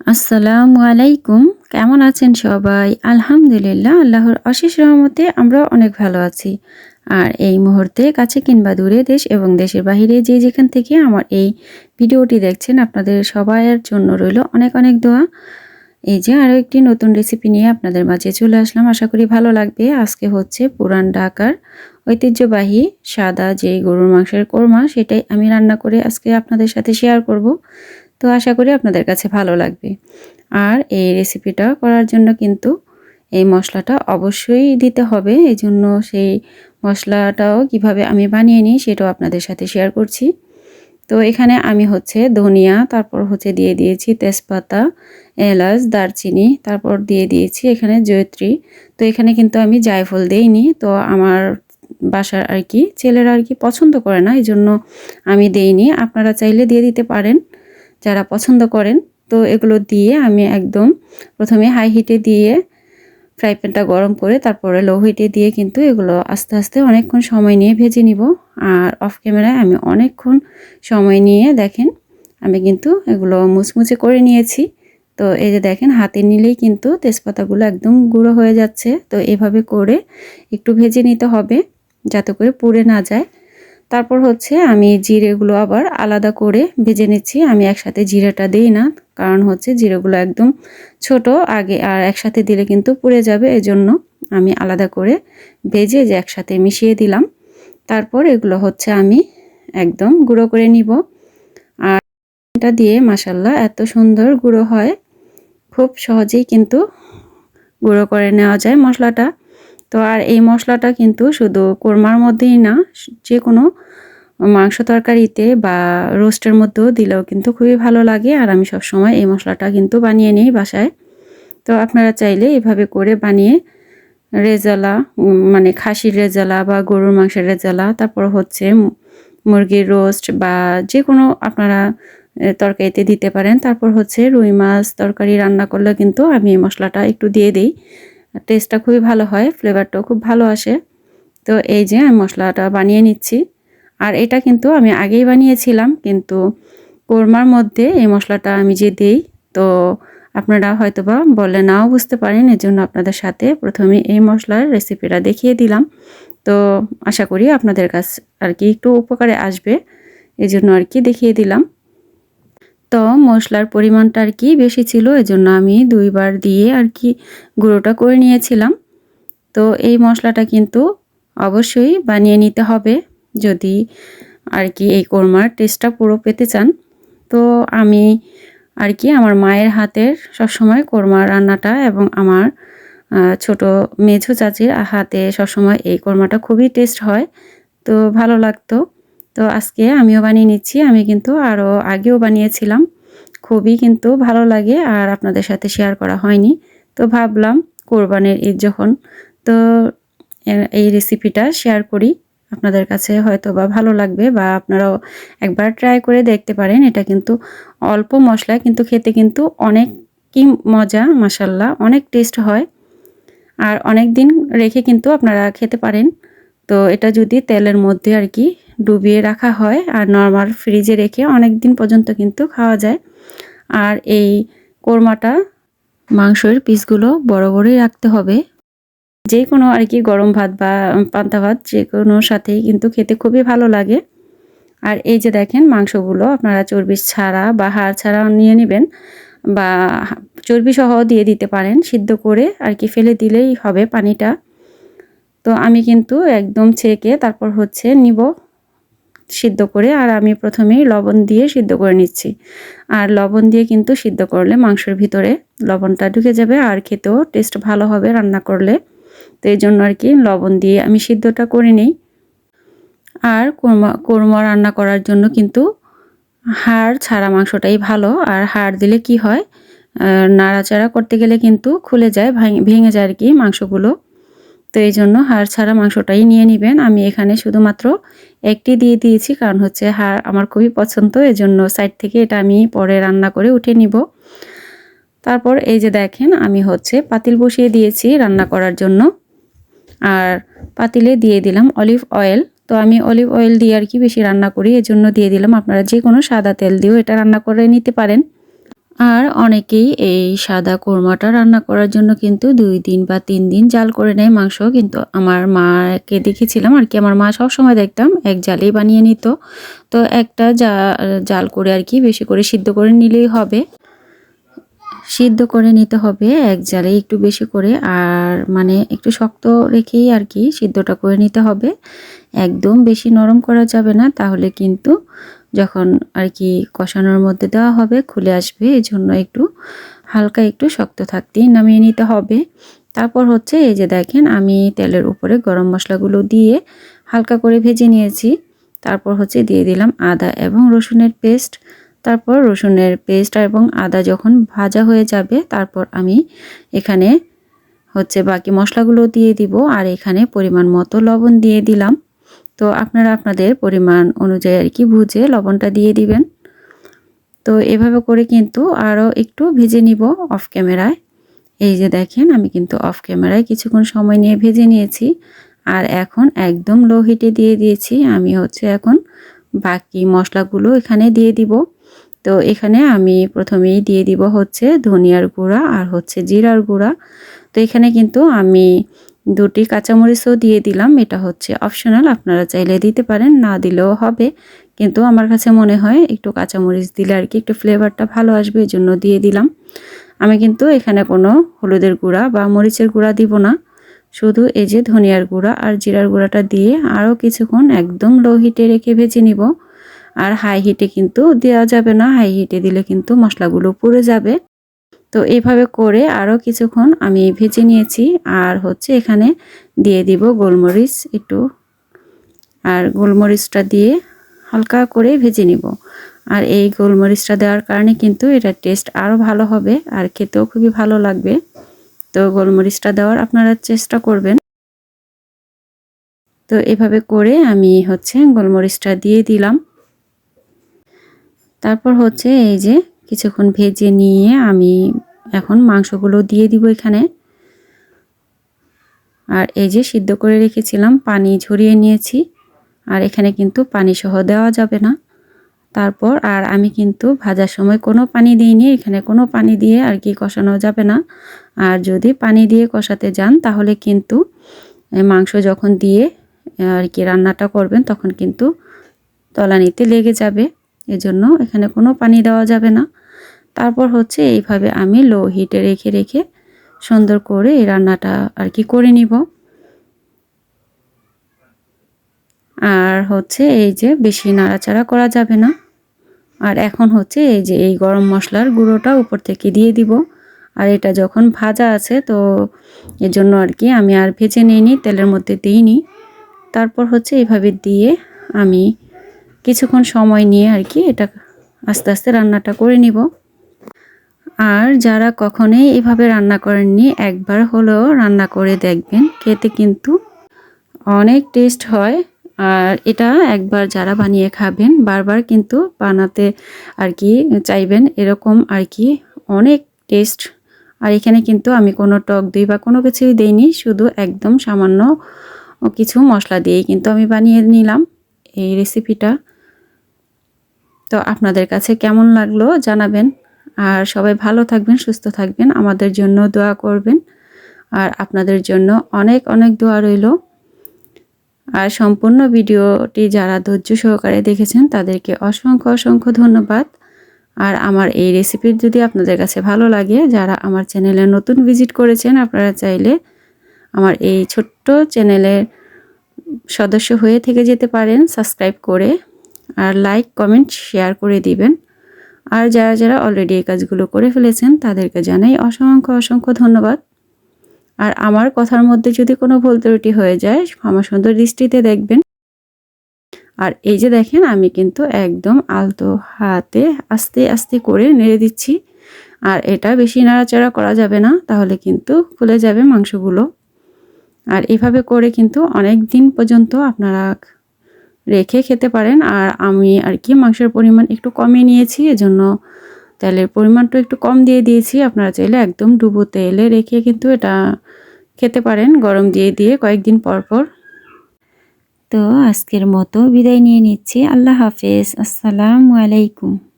আসসালামু আলাইকুম। কেমন আছেন সবাই? আলহামদুলিল্লাহ, আল্লাহর অশেষ রহমতে আমরা অনেক ভালো আছি। আর এই মুহূর্তে কাছে কিংবা দূরে দেশ এবং দেশের বাহিরে যে যেখান থেকে আমার এই ভিডিওটি দেখছেন, আপনাদের সবাইয়ের জন্য রইল অনেক অনেক দোয়া। এই যে আরও একটি নতুন রেসিপি নিয়ে আপনাদের মাঝে চলে আসলাম। আশা করি ভালো লাগবে। আজকে হচ্ছে পুরান ঢাকার ঐতিহ্যবাহী সাদা যে গরুর মাংসের কোরমা, সেটাই আমি রান্না করে আজকে আপনাদের সাথে শেয়ার করব। তো আশা করি আপনাদের কাছে ভালো লাগবে। আর এই রেসিপিটা করার জন্য কিন্তু এই মশলাটা অবশ্যই দিতে হবে। এই জন্য সেই মশলাটাও কীভাবে আমি বানিয়ে নিই সেটাও আপনাদের সাথে শেয়ার করছি। তো এখানে আমি হচ্ছে ধনিয়া, তারপর হচ্ছে দিয়ে দিয়েছি তেজপাতা, এলাচ, দারচিনি, তারপর দিয়ে দিয়েছি এখানে জয়ত্রী। তো এখানে কিন্তু আমি জায়ফল দেইনি। তো আমার বাসার আর কি ছেলেরা আর কি পছন্দ করে না এই জন্য আমি দেইনি। আপনারা চাইলে দিয়ে দিতে পারেন। যারা পছন্দ করেন, তো এগুলো দিয়ে আমি একদম প্রথমে হাই হিটে দিয়ে ফ্রাই প্যানটা গরম করে তারপরে লো হিটে দিয়ে কিন্তু এগুলো আস্তে আস্তে অনেকক্ষণ সময় নিয়ে ভেজে নিব। আর অফ ক্যামেরায় আমি অনেকক্ষণ সময় নিয়ে দেখেন, আমি কিন্তু এগুলো মুচমুচে করে নিয়েছি। তো এই যে দেখেন, হাতে নিলেই কিন্তু তেজপাতাগুলো একদম গুঁড়ো হয়ে যাচ্ছে। তো এভাবে করে একটু ভেজে নিতে হবে যাতে করে পুড়ে না যায়। তারপর হচ্ছে আমি জিরেগুলো আবার আলাদা করে ভেজে নিচ্ছি। আমি একসাথে জিরেটা দিই না, কারণ হচ্ছে জিরেগুলো একদম ছোট, আগে আর একসাথে দিলে কিন্তু পুড়ে যাবে। এজন্য আমি আলাদা করে ভেজে যে একসাথে মিশিয়ে দিলাম, তারপর এগুলো হচ্ছে আমি একদম গুঁড়ো করে নিব। আর এটা দিয়ে মাসাল্লাহ এত সুন্দর গুঁড়ো হয়, খুব সহজেই কিন্তু গুঁড়ো করে নেওয়া যায় মশলাটা। তো আর এই মশলাটা কিন্তু শুধু কোরমার মধ্যেই না যে কোনো মাংস তরকারিতে বা রোস্টের মধ্যেও দিলেও কিন্তু খুবই ভালো লাগে। আর আমি সবসময় এই মশলাটা কিন্তু বানিয়ে নিই বাসায়। তো আপনারা চাইলে এভাবে করে বানিয়ে রেজালা মানে খাসির রেজালা বা গরুর মাংসের রেজালা, তারপর হচ্ছে মুরগির রোস্ট বা যে কোনো আপনারা তরকারিতে দিতে পারেন। তারপর হচ্ছে রুই মাছ তরকারি রান্না করলে কিন্তু আমি এই মশলাটা একটু দিয়ে দিই। টেস্টটা খুবই ভালো হয় ফ্লেভারটাও খুব ভালো আসে। তো এই যে আমি মশলাটা বানিয়ে নিচ্ছি। আর এটা কিন্তু আমি আগেই বানিয়েছিলাম, কিন্তু কোরমার মধ্যে এই মশলাটা আমি যে দিই, তো আপনারা হয়তোবা বলে নাও বুঝতে পারেন, এজন্য আপনাদের সাথে প্রথমে এই মশলার রেসিপিটা দেখিয়ে দিলাম। তো আশা করি আপনাদের কাছ আর কি একটু উপকারে আসবে, এজন্য আর কি দেখিয়ে দিলাম। তো মশলার পরিমাণটা আর কি বেশি ছিল, এজন্য আমি দুইবার দিয়ে আর কি গুঁড়োটা করে নিয়েছিলাম। তো এই মশলাটা কিন্তু অবশ্যই বানিয়ে নিতে হবে যদি আর কি এই কোরমার টেস্টটা পুরো পেতে চান। তো আমি আর কি আমার মায়ের হাতের সবসময় কোরমা রান্নাটা এবং আমার ছোট মেঝো চাচির হাতে সবসময় এই কোরমাটা খুবই টেস্ট হয়। তো ভালো লাগতো। তো আজকে আমিও বানিয়ে নিচ্ছি। আমি কিন্তু আরও আগেও বানিয়েছিলাম। খুবই কিন্তু ভালো লাগে আর আপনাদের সাথে শেয়ার করা হয়নি। তো ভাবলাম কোরবানের ঈদ যখন, তো এই রেসিপিটা শেয়ার করি। আপনাদের কাছে হয়তো বা ভালো লাগবে বা আপনারাও একবার ট্রাই করে দেখতে পারেন। এটা কিন্তু অল্প মশলা, কিন্তু খেতে কিন্তু অনেক কি মজা মাসাল্লাহ অনেক টেস্ট হয়। আর অনেক দিন রেখে কিন্তু আপনারা খেতে পারেন। তো এটা যদি তেলের মধ্যে আর কি ডুবিয়ে রাখা হয় আর নর্মাল ফ্রিজে রেখে অনেক দিন পর্যন্ত কিন্তু খাওয়া যায়। আর এই কোরমাটা মাংসের পিসগুলো বড় বড়ই রাখতে হবে। যে কোনো আর কি গরম ভাত বা পান্তা ভাত যে কোনো সাথেই কিন্তু খেতে খুবই ভালো লাগে। আর এই যে দেখেন মাংসগুলো আপনারা চর্বি ছাড়া বা হাড় ছাড়া নিয়ে নেবেন বা চর্বি সহ দিয়ে দিতে পারেন সিদ্ধ করে আর কি ফেলে দিলেই হবে পানিটা। তো আমি কিন্তু একদম ছেঁকে তারপর হচ্ছে নিব। সিদ্ধ করে আর আমি প্রথমেই লবণ দিয়ে সিদ্ধ করে নিচ্ছি। আর লবণ দিয়ে কিন্তু সিদ্ধ করলে মাংসের ভিতরে লবণটা ঢুকে যাবে আর খেতেও টেস্ট ভালো হবে রান্না করলে। তো এই জন্য আর কি লবণ দিয়ে আমি সিদ্ধটা করে নিই। আর কোরমা কোরমা রান্না করার জন্য কিন্তু হাড় ছাড়া মাংসটাই ভালো। আর হাড় দিলে কি হয়? নাড়াচাড়া করতে গেলে কিন্তু খুলে যায় ভেঙে যায় আর কি মাংসগুলো। তো এই জন্য হাড় ছাড়া মাংসটাই নিয়ে নেবেন। আমি এখানে শুধুমাত্র একটি দিয়ে দিয়েছি, কারণ হচ্ছে হাড় আমার খুবই পছন্দ, এজন্য সাইড থেকে এটা আমি পরে রান্না করে উঠে নিব। তারপর এই যে দেখেন, আমি হচ্ছে পাতিল বসিয়ে দিয়েছি রান্না করার জন্য। আর পাতিলে দিয়ে দিলাম অলিভ অয়েল। তো আমি অলিভ অয়েল দিয়ে আর কি বেশি রান্না করি, এজন্য দিয়ে দিলাম। আপনারা যে কোনো সাদা তেল দিয়েও এটা রান্না করে নিতে পারেন। আর অনেকেই এই সাদা কোরমাটা রান্না করার জন্য কিন্তু দুই দিন বা তিন দিন জাল করে নেয় মাংস। কিন্তু আমার মাকে দেখেছিলাম আর কি, আমার মা সবসময় দেখতাম, এক জালেই বানিয়ে নিত। তো একটা জা, জাল করে আর কি বেশি করে সিদ্ধ করে নিলেই হবে। সিদ্ধ করে নিতে হবে এক জালে একটু বেশি করে, আর মানে একটু শক্ত রেখেই আর কি সিদ্ধটা করে নিতে হবে। একদম বেশি নরম করা যাবে না, তাহলে কিন্তু যখন আর কি কষানোর মধ্যে দেওয়া হবে, খুলে আসবে এই জন্য একটু হালকা একটু শক্ত থাকতেই নামিয়ে নিতে হবে। তারপর হচ্ছে এই যে দেখেন, আমি তেলের উপরে গরম মশলাগুলো দিয়ে হালকা করে ভেজে নিয়েছি। তারপর হচ্ছে দিয়ে দিলাম আদা এবং রসুনের পেস্ট। তারপর রসুনের পেস্ট এবং আদা যখন ভাজা হয়ে যাবে, তারপর আমি এখানে হচ্ছে বাকি মশলাগুলো দিয়ে দিব। আর এখানে পরিমাণ মতো লবণ দিয়ে দিলাম। তো আপনারা আপনাদের পরিমাণ অনুযায়ী আর কি ভুজে লবণটা দিয়ে দিবেন। তো এভাবে করে কিন্তু আরও একটু ভেজে নিব অফ ক্যামেরায় এই যে দেখেন, আমি কিন্তু অফ ক্যামেরায় কিছুক্ষণ সময় নিয়ে ভেজে নিয়েছি। আর এখন একদম লো হিটে দিয়ে দিয়েছি। আমি হচ্ছে এখন বাকি মশলাগুলো এখানে দিয়ে দিব। তো এখানে আমি প্রথমেই দিয়ে দিব হচ্ছে ধনিয়ার গুঁড়া আর হচ্ছে জিরার গুঁড়া। তো এখানে কিন্তু আমি দুটি কাঁচামরিচও দিয়ে দিলাম, এটা হচ্ছে অপশনাল আপনারা চাইলে দিতে পারেন, না দিলেও হবে, কিন্তু আমার কাছে মনে হয় একটু কাঁচামরিচ দিলে আর কি একটু ফ্লেভারটা ভালো আসবে এই জন্য দিয়ে দিলাম। আমি কিন্তু এখানে কোনো হলুদের গুঁড়া বা মরিচের গুঁড়া দিব না, শুধু এই যে ধনিয়ার গুঁড়া আর জিরার গুঁড়াটা দিয়ে আরও কিছুক্ষণ একদম লো হিটে রেখে ভেজে নিব। আর হাই হিটে কিন্তু দেওয়া যাবে না হাই হিটে দিলে কিন্তু মশলাগুলো পুড়ে যাবে। তো এইভাবে করে আরও কিছুক্ষণ আমি ভেজে নিয়েছি। আর হচ্ছে এখানে দিয়ে দিব গোলমরিচ একটু। আর গোলমরিচটা দিয়ে হালকা করে ভেজে নিব। আর এই গোলমরিচটা দেওয়ার কারণে কিন্তু এটা টেস্ট আরও ভালো হবে আর খেতেও খুবই ভালো লাগবে। তো গোলমরিচটা দেওয়ার আপনারা চেষ্টা করবেন। তো এভাবে করে আমি হচ্ছে গোলমরিচটা দিয়ে দিলাম। তারপর হচ্ছে এই যে কিছুক্ষণ ভেজে নিয়ে আমি এখন মাংসগুলো দিয়ে দিব এখানে। আর এই যে সিদ্ধ করে রেখেছিলাম, পানি ঝরিয়ে নিয়েছি। আর এখানে কিন্তু পানি সহ দেওয়া যাবে না। তারপর আর আমি কিন্তু ভাজার সময় কোনো পানি দিইনি। এখানে কোনো পানি দিয়ে আর কি কষানো যাবে না। আর যদি পানি দিয়ে কষাতে যান, তাহলে কিন্তু মাংস যখন দিয়ে আর কি রান্নাটা করবেন, তখন কিন্তু তলানিতে লেগে যাবে। এজন্য এখানে কোনো পানি দেওয়া যাবে না। তারপর হচ্ছে এইভাবে আমি লো হিটে রেখে রেখে সুন্দর করে এই রান্নাটা আর কি করে নিব। আর হচ্ছে এই যে বেশি নাড়াচাড়া করা যাবে না। আর এখন হচ্ছে এই যে এই গরম মশলার গুঁড়োটা উপর থেকে দিয়ে দিব। আর এটা যখন ভাজা আছে তো এর জন্য আর কি আমি আর ভেজে নিইনি, তেলের মধ্যে দিইনি। তারপর হচ্ছে এইভাবে দিয়ে আমি কিছুক্ষণ সময় নিয়ে আর কি এটা আস্তে আস্তে রান্নাটা করে নিব। আর যারা কখনোই এভাবে রান্না করেননি, একবার হলেও রান্না করে দেখবেন, খেতে কিন্তু অনেক টেস্ট হয়। আর এটা একবার যারা বানিয়ে খাবেন, বারবার কিন্তু বানাতে আর কি চাইবেন, এরকম আর কি অনেক টেস্ট আর এখানে কিন্তু আমি কোনো টক দই বা কোনো কিছুই দেইনি, শুধু একদম সামান্য কিছু মশলা দিয়েই কিন্তু আমি বানিয়ে নিলাম এই রেসিপিটা তো আপনাদের কাছে কেমন লাগল জানাবেন। আর সবাই ভালো থাকবেন, সুস্থ থাকবেন, আমাদের জন্য দোয়া করবেন। আর আপনাদের জন্য অনেক অনেক দোয়া রইল। আর সম্পূর্ণ ভিডিওটি যারা ধৈর্য সহকারে দেখেছেন, তাদেরকে অসংখ্য অসংখ্য ধন্যবাদ। আর আমার এই রেসিপির যদি আপনাদের কাছে ভালো লাগে, যারা আমার চ্যানেলে নতুন ভিজিট করেছেন, আপনারা চাইলে আমার এই ছোট্ট চ্যানেলের সদস্য হয়ে থেকে যেতে পারেন সাবস্ক্রাইব করে। আর লাইক কমেন্ট শেয়ার করে দিবেন। আর যারা যারা অলরেডি এই কাজগুলো করে ফেলেছেন, তাদেরকে জানাই অসংখ্য অসংখ্য ধন্যবাদ। আর আমার কথার মধ্যে যদি কোনো ভুল ত্রুটি হয়ে যায় আমার সুন্দর দৃষ্টিতে দেখবেন। আর এই যে দেখেন, আমি কিন্তু একদম আলতো হাতে আস্তে আস্তে করে নেড়ে দিচ্ছি। আর এটা বেশি নাড়াচাড়া করা যাবে না, তাহলে কিন্তু ফুলে যাবে মাংসগুলো। আর এভাবে করে কিন্তু অনেক দিন পর্যন্ত আপনারা রেখে খেতে পারেন। আর আমি আর কি মাংসের পরিমাণ একটু কমিয়ে নিয়েছি, এজন্য তেলের পরিমাণটা একটু কম দিয়ে দিয়েছি। আপনারা চাইলে একদম ডুবো তেলে রেখে কিন্তু এটা খেতে পারেন, গরম দিয়ে দিয়ে কয়েকদিন পর পর। তো আজকের মতো বিদায় নিয়ে নিচ্ছি। আল্লাহ হাফেজ। আসসালামু আলাইকুম।